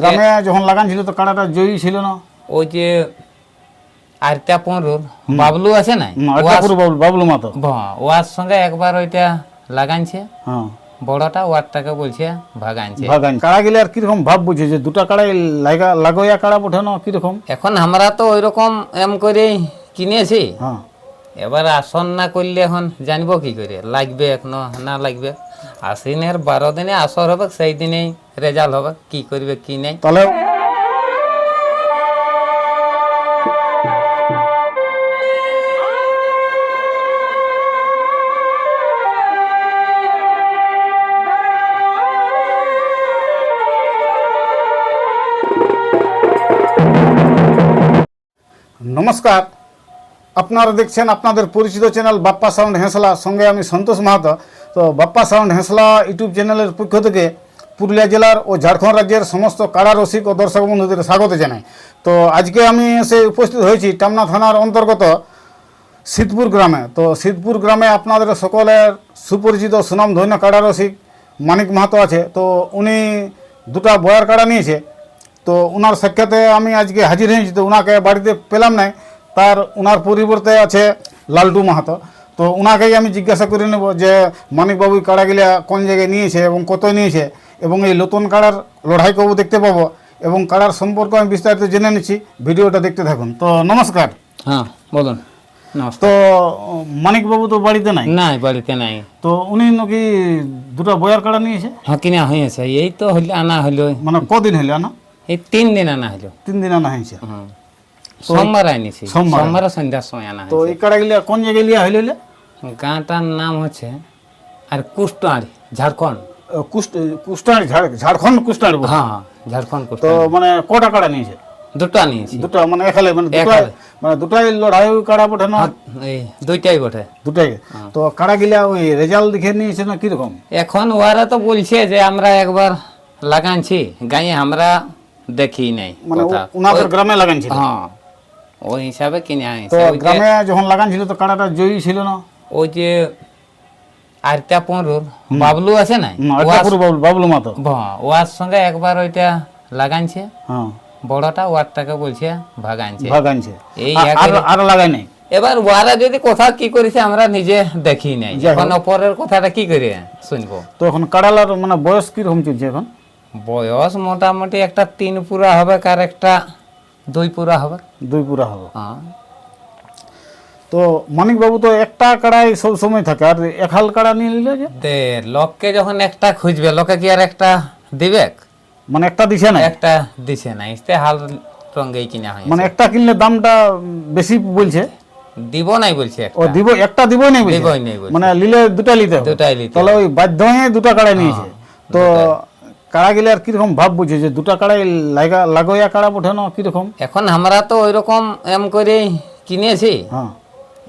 গ্রামে যখন লাগান ছিল তো কাড়াটা জয়ী ছিল না। ওই যে পনেরোর বাবলু আছে আড্ডাপুর বাবলু মাতো। ওয়ার সঙ্গে একবার ওইটা লাগানছে হ্যাঁ। বড়টা ওয়ারটাকে বলছে ভাগানছে ভাগান কাড়া গেলে আর কীরকম ভাব বুঝে যে দুটা কাড়াই লাগা লাগোয়া কাড়া ওঠানো কীরকম? এখন আমরা তো ওই রকম এম করে কিনেছি। হ্যাঁ। এবার আসন না করলে এখন জানব কি করে? লাগবে এখনও না লাগবে? আশ্বিনের বারো দিনে আসর হবে, সেই দিনেই রেজাল্ট হবে। কি করবে, কি নেই? তাহলে নমস্কার। আপনারা দেখছেন আপনাদের পরিচিত চ্যানেল বাপ্পা সাউন্ড হেঁসলা। সঙ্গে আমি সন্তোষ মাহাতো। তো বাপ্পা সাউন্ড হেঁসলা ইউটিউব চ্যানেলের পক্ষ থেকে পুরুলিয়া জেলার ও ঝাড়খণ্ড রাজ্যের সমস্ত কাড়া রসিক ও দর্শক বন্ধুদের স্বাগত জানাই। তো আজকে আমি এসে উপস্থিত হয়েছি টামনা থানার অন্তর্গত শীতপুর গ্রামে। তো শীতপুর গ্রামে আপনাদের সকলের সুপরিচিত সুনাম ধন্য কাড়া রসিক মানিক মাহাতো আছে। তো উনি দুটা বয়ার কাড়া নিয়েছে। তো ওনার সাক্ষাতে আমি আজকে হাজির হয়েছি। তো ওনাকে বাড়িতে পেলাম না তার ওনার পরিবর্তে আছে লালটু মাহাতো। তো ওনাকেই আমি জিজ্ঞাসা করে নেব যে মানিকবাবু এই কাড়াগুলা কোন জায়গায় নিয়েছে এবং কত নিয়েছে? এবং এই নতুন কাড়ার লড়াই কবু দেখতে পাবো এবং কাড়ার সম্পর্কে আমি বিস্তারিত জেনে নিচ্ছি। ভিডিওটা দেখতে থাকুন। তো নমস্কার। হ্যাঁ বলুন। তো মানিকবাবু তো বাড়িতে নাই? নাই বাড়িতে নাই। তো উনি নাকি দুটো বয়ার কাড়া নিয়েছে? হ্যাঁ কিনা হয়েছে। এই তো হইলে আনা হইল। মানে কদিন হইল আনা? এই তিন দিন আনা হইল। তিন দিন আনা হয়েছে। হুম। সোমবার আনিছি সোমবার। সন্ধ্যার সময় আনা তো কাড়াগুলা কোন জায়গায় লিয়া হইল গাঁটার নাম হচ্ছে আর কুষ্টাড়ি ঝাড়খণ্ড। কুষ্টাড়ি কুষ্টাড়ি। হ্যাঁ ঝাড়খণ্ড তো মানে কটা কাড়া নিয়েছে? দুটো আনিয়েছি দুটো মানে একালে মানে দুটাই মানে দুটাই লড়াই কাড়া পাঠানো এই দুইটাই বটে। দুটাই তো কাড়াগুলা ওই রেজাল্ট দেখে নিয়েছে না কীরকম? এখন ওরা তো বলছে যে আমরা একবার লাগানছি গায়ে আমরা দেখি নাই মানে ওনাদের গ্রামে লাগানছিল হ্যাঁ। ওই হিসাবে কিনে তো ওই যে- গ্রামে যখন লাগানছিল তো কাড়াটা জয়ী ছিল না? ওই যে আরটা পনেরোর বাবলু আছে আড্ডাপুর বাবলু মাতো ওয়ার সঙ্গে একবার ওইটা লাগানছে। হ্যাঁ। বড়টা ওয়ারটাকে বলছে ভাগানছে। ভাগানছে। এই আর- আর লাগাই নাই? এবার ওয়ারা যদি কথা কি করেছে আমরা নিজে দেখি নাই। এখন অপরের কথাটা কি করে শুনব? তো এখন কাড়ালার মানে বয়স কীরকম চলছে এখন? বয়স মোটামুটি একটা তিন পুরা হবে কার একটা দুই পুরা হবে। দুই পুরা হবে। হ্যাঁ। তো মানিক বাবু তো একটা কাড়াই সব সময় থাকে আর এক হাল কাড়া নিয়ে নিলে যে? দে লোককে যখন একটা খুঁজবে লোকে কি আর একটা দিবে? মানে একটা দিছে না একটা দিছে না ইস্তে হাল রঙেই কিনা হয় মানে একটা কিনলে দামটা বেশি বলছে? দিব নাই বলছে ও দিব একটা দিবই নেই বলছে? দিবই নাই মানে নিলে দুটা হবে। দুটাই লিতে তাহলে ওই বাধ্য হয়ে দুটা কাড়াই নিয়েছে। তো কাড়া গেলে আর কীরকম ভাব বুঝে যে দুটা কাড়াই লাগা লাগোয়া কাড়া পাঠানো কীরকম? এখন আমরা তো ওই রকম এম করে কিনেছি। হ্যাঁ।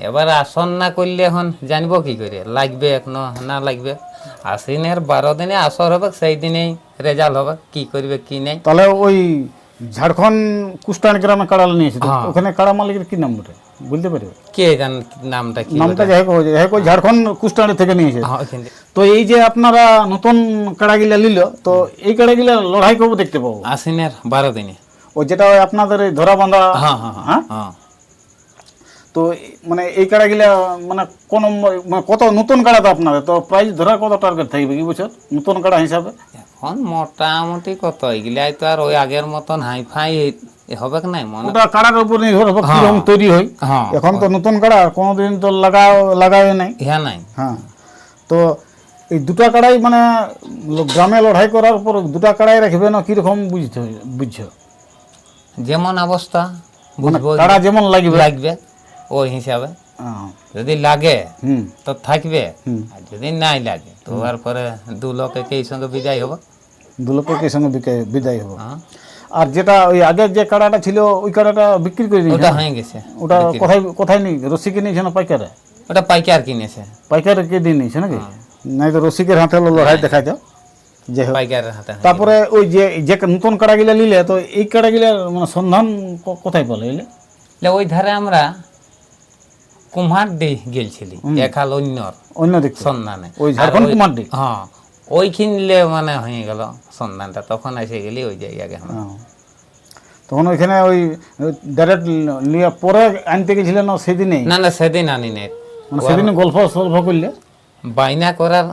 এবার আসন না করলে এখন জানব কি করে লাগবে এখন না লাগবে। আশ্বিনের বারো দিনে আসর হবে সেই দিনেই রেজাল্ট হবে কি করবে কি নেই। তাহলে ওই ঝাড়খণ্ড কুষ্টান গ্রামে কাড়া নিয়েছে হ্যাঁ। ওখানে কাড়া মালিকের কি নাম ওটা বলতে পারবে? কে জান নামটা কি নামটা যাই হোক ঝাড়খণ্ড কুষ্টানি থেকে নিয়েছে হ্যাঁ। তো এই যে আপনারা নতুন কাড়াগিলা নিল তো এই কাড়াগিলা লড়াই করব দেখতে পাবো? আশ্বিনের বারো দিনে। ও যেটা আপনাদের ধরা বাঁধা হ্যাঁ হ্যাঁ হ্যাঁ তো মানে এই কাড়াগিলা মানে কোন মানে কত নতুন কাড়া তো আপনাদের? তো প্রাইস ধরা কত টার্গেট থাকবে কি বছর? নতুন কাড়া হিসাবে? এখন মোটামুটি কত? এগুলাই তো আর ওই আগের মতন হাই ফাই হবে কি নাই? মনে ওটা কাড়ার উপর নির্ভর হবে কীরকম তৈরি হয়। হ্যাঁ। এখন তো নতুন কাড়া কোনোদিন তো লাগাও লাগাও নাই। ইহা নাই। হ্যাঁ। তো এই দুটা কাড়াই মানে গ্রামে লড়াই করার পর দুটা কাড়াই রাখবে না কীরকম বুঝতে বুঝছ? যেমন অবস্থা মানে কাড়া যেমন লাগবে। লাগবে ওই হিসাবে। হ্যাঁ, যদি লাগে তো থাকবে। আর যদি নাই লাগে তো তারপরে দু লোকে কে সঙ্গে বিদায় হবে। দু লোকের সঙ্গে বিদায় হব। হ্যাঁ। আর যেটা ওই আগের যে কাড়াটা ছিল ওই কাড়াটা বিক্রি করে দিয়েছে ওটা হয়ে গেছে ওটা কোথায় কোথায় নেই? রসিকে নিয়েছে না পাইকারে? ওটা পাইকার কিনেছে। পাইকারে কে দিয়ে নিয়েছে নাকি? নাই তো রসিকের হাতে লড়াই দেখাই দাও। যে পাইকার হাতে তারপরে ওই যে যে নতুন কাড়াগুলা নিলে তো এই কাড়াগুলা মানে সন্ধান কোথায় পেলে এলে। ওই ধারে আমরা কুম্হার ডি গেলছিলি একাল অন্যর অন্য দিক সন্ধানে। ওই ঝাড়খণ্ড কুমার দিক হ্যাঁ। ওই কিনলে মানে হয়ে গেল সন্ধানটা তখন এসে গেলি ওই জায়গাকে তখন ওইখানে ওই ডাইরেক্ট নিয়ে পরে আনতে গেছিলেন না সেদিনেই না না সেদিন আনি নাই মানে সেদিনে গল্প সল্প করলে? বাইনা করার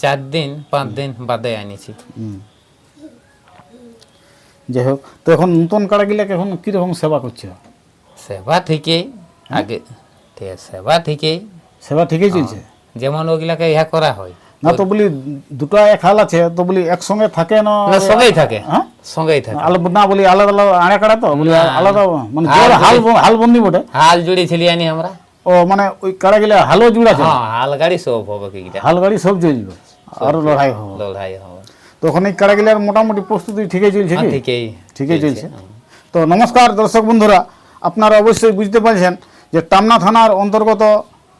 চার দিন পাঁচ দিন বাদে আনিছি। যাই হোক তো এখন নতুন কাড়াগুলাকে এখন কীরকম সেবা করছে? সেবা ঠিকই আগে ঠিক সেবা ঠিকই। সেবা ঠিকই চলছে? যেমন ওগুলাকে ইহা করা হয়। না তো বলি দুটো এক হাল আছে তো বলি একসঙ্গে থাকে না? না সঙ্গেই থাকে। হ্যাঁ? সঙ্গেই থাকে। আলাদা না বলি আলাদা আলাদা আড়া কাড়া তো বলি আলাদা মানে হাল জোর হাল হাল বন্দি বটে। হাল জুড়ি ছিলি আনি আমরা। ও মানে ওই কাড়াগুলা হালও জুড়া আছে হ্যাঁ হাল গাড়ি সব হবে কি হাল গাড়ি সব চলবে আর লড়াই হবে। লড়াই হবে। তখন এই কাড়াগুলার মোটামুটি প্রস্তুতি ঠিকই চলছে হ্যাঁ, কি? ঠিকই ঠিকই চলছে। তো নমস্কার দর্শক বন্ধুরা আপনারা অবশ্যই বুঝতে পারছেন যে টামনা থানার অন্তর্গত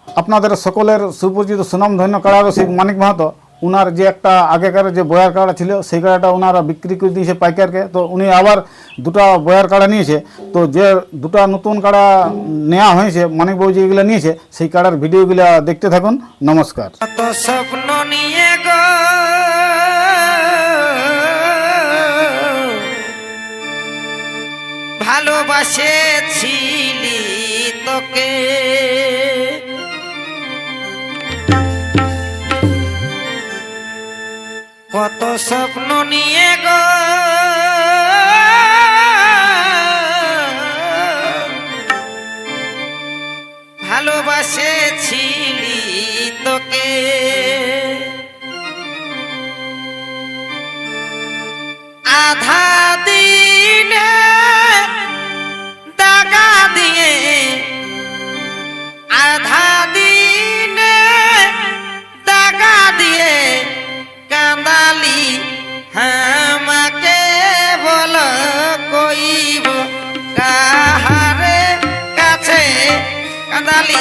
আপনাদের সকলের সুপরিচিত সুনামধন্য কাড়া রসিক মানিক মাহাতো, উনার যে একটা আগেকার যে বয়ার কাড়া ছিল, সেই কাড়াটা ওনারা বিক্রি করে দিয়েছে পাইকারকে। তো উনি আবার দুটা বয়ার কাড়া নিয়েছে। তো যে দুটা নতুন কাড়া নেওয়া হয়েছে মানিকবাবু যেগুলো নিয়েছে, সেই কাড়ার ভিডিওগুলো দেখতে থাকুন। নমস্কার। নিয়ে ভালোবাসেছিলি তোকে। কত স্বপ্ন নিয়ে গো। ভালোবাসেছিলি তোকে। আধা